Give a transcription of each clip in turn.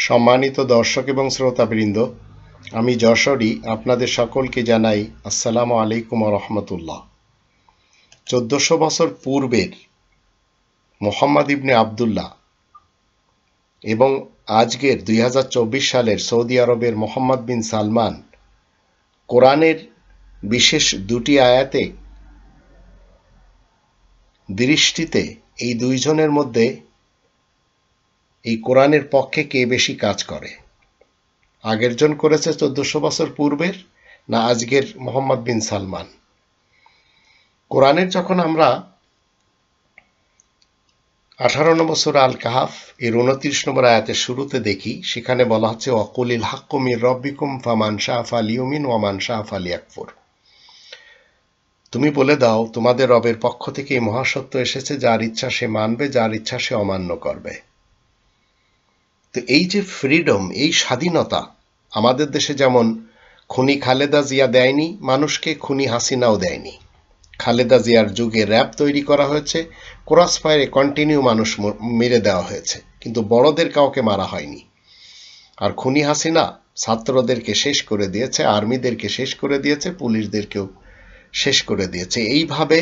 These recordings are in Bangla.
সম্মানিত দর্শক এবং শ্রোতাবৃন্দ, আমি যশোরী আপনাদের সকলকে জানাই আসসালামু আলাইকুম রহমতুল্লাহ। চোদ্দশো বছর পূর্বের মোহাম্মদ ইবনে আবদুল্লাহ এবং আজকের দুই হাজার চব্বিশ সালের সৌদি আরবের মোহাম্মদ বিন সালমান কোরআনের বিশেষ দুটি আয়াতে দৃষ্টিতে এই দুইজনের মধ্যে এই কোরআনের পক্ষে কে বেশি কাজ করে? আগের জন করেছে চোদ্দশো বছর পূর্বের না আজকের মোহাম্মদ বিন সালমান? কোরআনের যখন আমরা আঠারো নম্বর সুরা আল কাহাফ এর উনত্রিশ নম্বর আয়াতের শুরুতে দেখি, সেখানে বলা হচ্ছে অকুলিল হাক্কুমির রব্বিকুম ফামান শাহ ফালিউমিন ওয়ামান শাহ ফালি আকফর তুমি বলে দাও, তোমাদের রবের পক্ষ থেকে এই মহাসত্য এসেছে, যার ইচ্ছা সে মানবে, যার ইচ্ছা সে অমান্য করবে। তো এই যে ফ্রিডম এই স্বাধীনতা, আমাদের দেশে যেমন খুনি খালেদা জিয়া দেয়নি, মানুষকে খুনি হাসিনাও দেয়নি। খালেদা জিয়ার যুগে র্যাব তৈরি করা হয়েছে ক্রস ফায়ারে কন্টিনিউ মানুষ মেরে দেওয়া হয়েছে, কিন্তু বড়দের কাউকে মারা হয়নি। আর খুনি হাসিনা ছাত্রদেরকে শেষ করে দিয়েছে আর্মিদেরকে শেষ করে দিয়েছে, পুলিশদেরকেও শেষ করে দিয়েছে। এইভাবে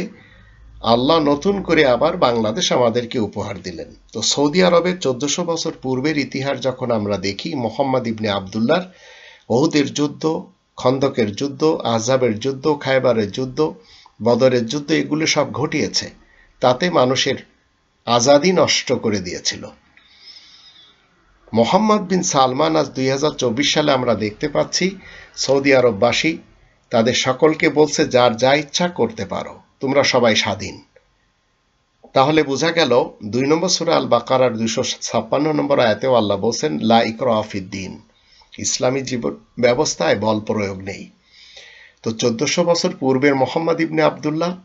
আল্লাহ নতুন করে আবার বাংলাদেশ আমাদেরকে উপহার দিলেন। তো সৌদি আরবের চোদ্দশো বছর পূর্বের ইতিহাস যখন আমরা দেখি, মোহাম্মদ ইবনে আবদুল্লার ওহুদের যুদ্ধ, খন্দকের যুদ্ধ আজাবের যুদ্ধ, খায়বারের যুদ্ধ, বদরের যুদ্ধ, এগুলো সব ঘটিয়েছে। তাতে মানুষের আজাদি নষ্ট করে দিয়েছিল। মোহাম্মদ বিন সালমান আজ দুই হাজার চব্বিশ সালে আমরা দেখতে পাচ্ছি, সৌদি আরববাসী তাদের সকলকে বলছে, যার যা ইচ্ছা করতে পারো। তোমরা সবাই স্বাধীন। তাহলে বোঝা গেল, দুই নম্বর সুরা আল বাকারার দুইশো ছাপ্পান্ন নম্বর আয়াতেও আল্লাহ বলছেন, লা ইকর দিন। ইসলামী জীবন ব্যবস্থায় বল প্রয়োগ নেই। তো চোদ্দশো বছর পূর্বের মোহাম্মদ ইবনে আবদুল্লাহ,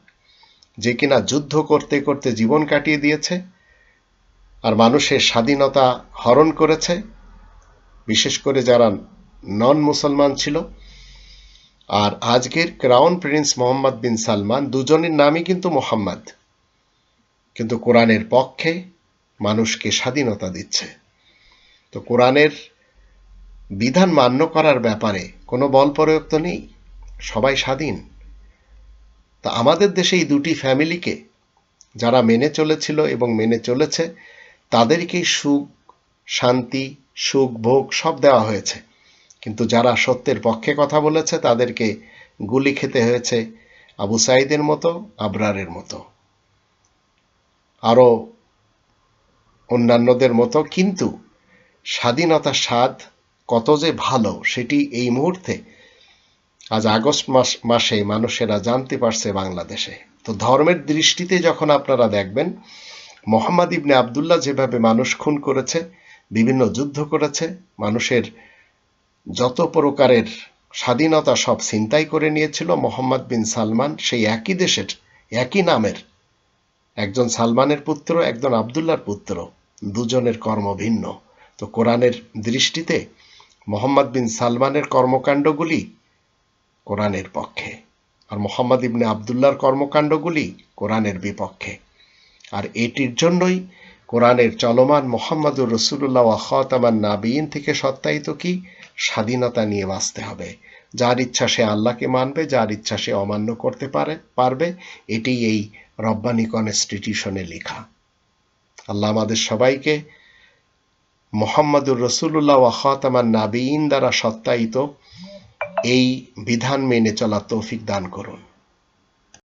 যে কিনা যুদ্ধ করতে করতে জীবন কাটিয়ে দিয়েছে, আর মানুষের স্বাধীনতা হরণ করেছে, বিশেষ করে যারা নন মুসলমান ছিল আর আজকের crown prince Mohammed bin Salman দুজনের নামই কিন্তু মোহাম্মদ। কিন্তু কোরআনের পক্ষে মানুষকে স্বাধীনতা দিচ্ছে। তো কোরআনের বিধান মান্য করার ব্যাপারে কোনো বল প্রয়োগ তো নেই। সবাই স্বাধীন। তা আমাদের দেশে এই দুটি ফ্যামিলিকে যারা মেনে চলেছিল এবং মেনে চলেছে, তাদেরকেই সুখ, শান্তি, সুখ, ভোগ সব দেওয়া হয়েছে। কিন্তু যারা সত্যের পক্ষে কথা বলেছে, তাদেরকে গুলি খেতে হয়েছে আবু সাইদের মতো, আবরারের মতো। আরও অন্যান্যদের মতো, কিন্তু স্বাধীনতার স্বাদ কত যে ভালো, সেটি এই মুহূর্তে, আজ আগস্ট মাস, মাসে মানুষেরা জানতে পারছে বাংলাদেশে। তো ধর্মের দৃষ্টিতে যখন আপনারা দেখবেন, মোহাম্মদ ইবনে আবদুল্লাহ যেভাবে মানুষ খুন করেছে, বিভিন্ন যুদ্ধ করেছে, মানুষের যত প্রকারের স্বাধীনতা সব ছিনতাই করে নিয়েছিল মোহাম্মদ বিন সালমান, সেই একই দেশের, একই নামের। একজন সালমানের পুত্র, একজন আবদুল্লার পুত্র, দুজনের কর্ম ভিন্ন। তো কোরআনের দৃষ্টিতে মোহাম্মদ বিন সালমানের কর্মকাণ্ডগুলি কোরআনের পক্ষে, আর মোহাম্মদ ইবনে আবদুল্লার কর্মকাণ্ডগুলি কোরআনের বিপক্ষে। আর এটির জন্যই কোরআনের চলমান মোহাম্মদুর রসুল্লাহ খতামান নাবিন থেকে সত্যায়িত কি? স্বাধীনতা নিয়ে বাঁচতে হবে। যার ইচ্ছা সে আল্লাহকে মানবে, যার ইচ্ছা সে অমান্য করতে পারে, পারবে এটি এই রব্বানি কনস্টিটিউশনে লেখা। আল্লাহ আমাদের সবাইকে মোহাম্মদুর রসুল্লাহ ওয়াহতামান নাবিন দ্বারা সত্যায়িত এই বিধান মেনে চলা তৌফিক দান করুন।